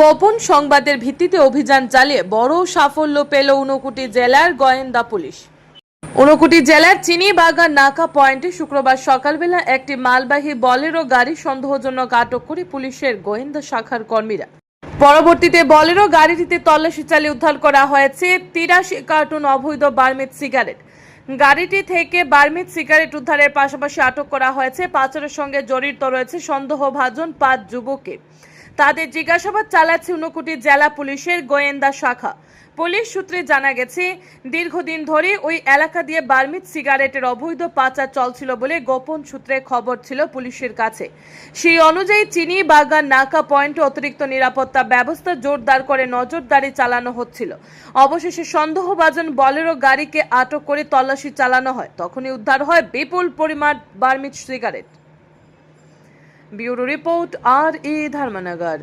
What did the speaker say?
গোপন সংবাদের ভিত্তিতে অভিযান চালিয়ে বড় সাফল্য পেল ঊনকোটি জেলার গোয়েন্দা পুলিশ। ঊনকোটি জেলার চিনিবাগান নাকা পয়েন্টে শুক্রবার সকালবেলা একটি মালবাহী বলেরো গাড়ি সন্দেহজনক আটক করে পুলিশের গোয়েন্দা শাখার কর্মীরা। পরবর্তীতে বলেরো গাড়িটিতে তল্লাশি চালিয়ে উদ্ধার করা হয়েছে তিরাশি কার্টুন অবৈধ বার্মিট সিগারেট। গাড়িটি থেকে বার্মিট সিগারেট উদ্ধারের পাশাপাশি আটক করা হয়েছে। পাচারের সঙ্গে জড়িত রয়েছে সন্দেহভাজন পাঁচ যুবককে তাদের জিজ্ঞাসাবাদ চালাচ্ছে ঊনকোটি জেলা পুলিশের গোয়েন্দা শাখা। পুলিশ সূত্রে জানা গেছে, দীর্ঘদিন ধরে ওই এলাকা দিয়ে বার্মিট সিগারেটের অবৈধ পাচার চলছিল বলে গোপন সূত্রে খবর ছিল পুলিশের কাছে। সেই অনুযায়ী চিনি বাগান নাকা পয়েন্টে অতিরিক্ত নিরাপত্তা ব্যবস্থা জোরদার করে নজরদারি চালানো হচ্ছিল। অবশেষে সন্দেহভাজন বলেরো গাড়িকে আটক করে তল্লাশি চালানো হয়। তখনই উদ্ধার হয় বিপুল পরিমাণ বার্মিট সিগারেট। ব্যুরো রিপোর্ট আর এ ধর্মনগর।